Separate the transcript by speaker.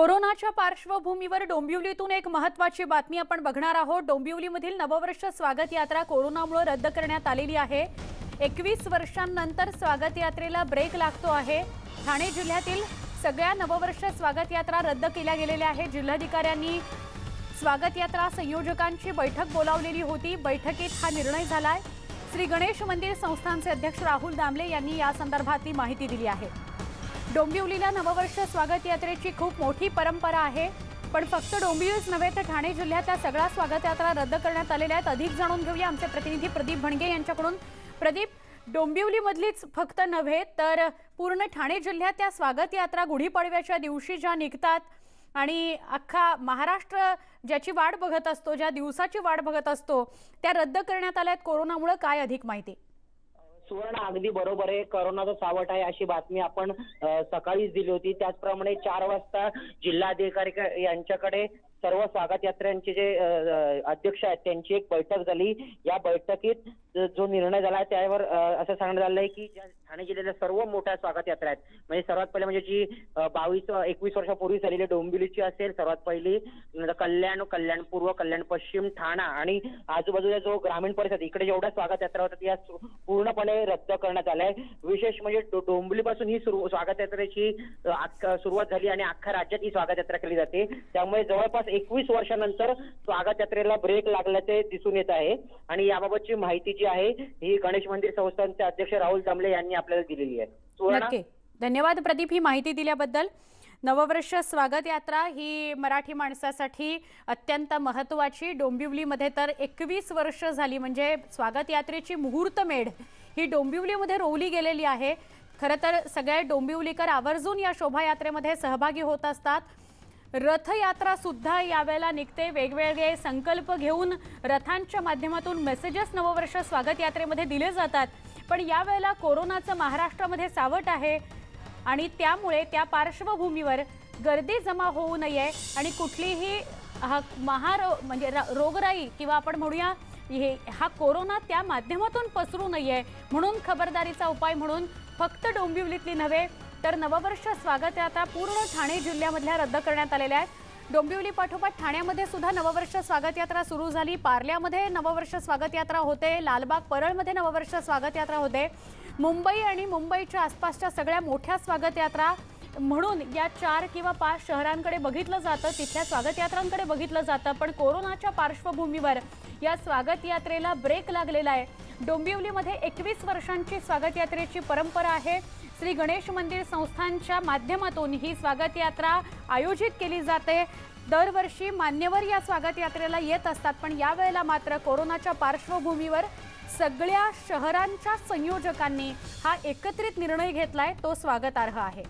Speaker 1: कोरोनाच्या पार्श्वभूमीवर डोंबिवलीतून एक महत्वाची बातमी आपण बघणार आहोत. डोंबिवलीमधील नववर्ष स्वागत यात्रा कोरोनामुळे रद्द करण्यात आलेली आहे. एकवीस वर्षांनंतर स्वागत यात्रेला ब्रेक लागतो आहे. ठाणे जिल्ह्यातील सगळ्या नववर्ष स्वागत यात्रा रद्द केल्या गेलेल्या आहेत. जिल्हाधिकाऱ्यांनी स्वागत यात्रा संयोजकांची बैठक बोलावलेली होती. बैठकीत हा निर्णय झालाय. श्री गणेश मंदिर संस्थानचे अध्यक्ष राहुल दामले यांनी या संदर्भातली माहिती दिली आहे. डोंबिवलीला नववर्ष स्वागत यात्रेची खूप मोठी परंपरा आहे. पण फक्त डोंबिवलीच नव्हे तर ठाणे जिल्ह्यातल्या सगळ्या स्वागत यात्रा रद्द करण्यात आलेल्या आहेत. अधिक जाणून घेऊया आमचे प्रतिनिधी प्रदीप भणगे यांच्याकडून. प्रदीप डोंबिवलीमधलीच फक्त नव्हे तर पूर्ण ठाणे जिल्ह्यात त्या स्वागत यात्रा गुढीपाडव्याच्या दिवशी ज्या निघतात आणि अख्खा महाराष्ट्र ज्याची वाट बघत असतो ज्या दिवसाची वाट बघत असतो त्या रद्द करण्यात आल्या आहेत. कोरोनामुळे काय अधिक माहिती?
Speaker 2: सुवर्ण अगदी बरोबर आहे. करोनाचं सावट आहे अशी बातमी आपण सकाळीच दिली होती. त्याचप्रमाणे चार वाजता जिल्हाधिकारी यांच्याकडे सर्व स्वागत यात्र्यांचे जे अध्यक्ष आहेत त्यांची एक बैठक झाली. या बैठकीत जो निर्णय झाला त्यावर असं सांगण्यात आलंय की ज्या ठाणे जिल्ह्यातल्या सर्व मोठ्या स्वागत यात्रा आहेत. म्हणजे सर्वात पहिले म्हणजे जी बावीस एकवीस वर्षापूर्वी झालेली डोंबिवलीची असेल सर्वात पहिली म्हणजे कल्याण कल्याण पूर्व कल्याण पश्चिम ठाणा आणि आजूबाजूचा जो ग्रामीण परिसर इकडे जेवढ्या स्वागत यात्रा होतात या पूर्णपणे रद्द करण्यात आल्या. विशेष म्हणजे डोंबिवलीपासून ही स्वागत यात्रेची सुरुवात झाली आणि अख्ख्या राज्यात ही स्वागत यात्रा केली जाते. त्यामुळे जवळपास एकवीस वर्षानंतर स्वागत यात्रेला ब्रेक लागल्याचे दिसून येत आहे. आणि याबाबतची माहिती जी आहे ही गणेश मंदिर संस्थानचे अध्यक्ष राहुल दामले यांनी आपल्याला दिलेली आहे सुवर्णा?
Speaker 1: नक्की. धन्यवाद प्रदीप ही माहिती दिल्याबद्दल. नववर्ष स्वागत यात्रा ही मराठी माणसासाठी अत्यंत महत्वाची डोंबिवलीमध्ये तर एकवीस वर्ष झाली म्हणजे स्वागत यात्रेची मुहूर्तमेढ ही डोंबिवलीमध्ये रोवली गेलेली आहे. खरं तर सगळे डोंबिवलीकर आवर्जून या शोभायात्रेमध्ये सहभागी होत असतात. रथयात्रा सुद्धा यावेळेला निघते. वेगवेगळे संकल्प घेऊन रथांच्या माध्यमातून मेसेजेस नववर्ष स्वागत यात्रेमध्ये दिले जातात. पण यावेळेला कोरोनाचं महाराष्ट्रामध्ये सावट आहे आणि त्यामुळे त्या पार्श्वभूमीवर गर्दी जमा होऊ नये आणि कुठलीही हा महारो म्हणजे रोगराई किंवा आपण म्हणूया हे हा कोरोना त्या माध्यमातून पसरू नये म्हणून खबरदारीचा उपाय म्हणून फक्त डोंबिवलीतली नव्हे तर नववर्ष स्वागत आता पूर्ण ठाणे जिल्ह्यामधल्या रद्द करण्यात आलेल्या आहेत. डोंबिवली पाठोपाठ ठाण्यामध्ये सुद्धा नववर्ष स्वागत यात्रा सुरू झाली. पार्ल्यामध्ये नववर्ष स्वागत यात्रा होते. लालबाग परळमध्ये नववर्ष स्वागत यात्रा होते. मुंबई आणि मुंबईच्या आसपासच्या सगळ्या मोठ्या स्वागत यात्रा म्हणून या चार किंवा पाच शहरांकडे बघितलं जातं. तिथल्या स्वागत यात्रांकडे बघितलं जातं. पण कोरोनाच्या पार्श्वभूमीवर या स्वागत यात्रेला ब्रेक लागलेला आहे. डोंबिवलीमध्ये एकवीस वर्षांची स्वागत यात्रेची परंपरा आहे. श्री गणेश मंदिर संस्थांच्या माध्यमातून ही स्वागत यात्रा आयोजित केली जाते. दरवर्षी मान्यवर या स्वागत यात्रेला येत असतात पण यावेळेला मात्र कोरोनाच्या पार्श्वभूमीवर सगळ्या शहरांच्या संयोजकांनी हा एकत्रित निर्णय घेतलाय तो स्वागतार्ह आहे.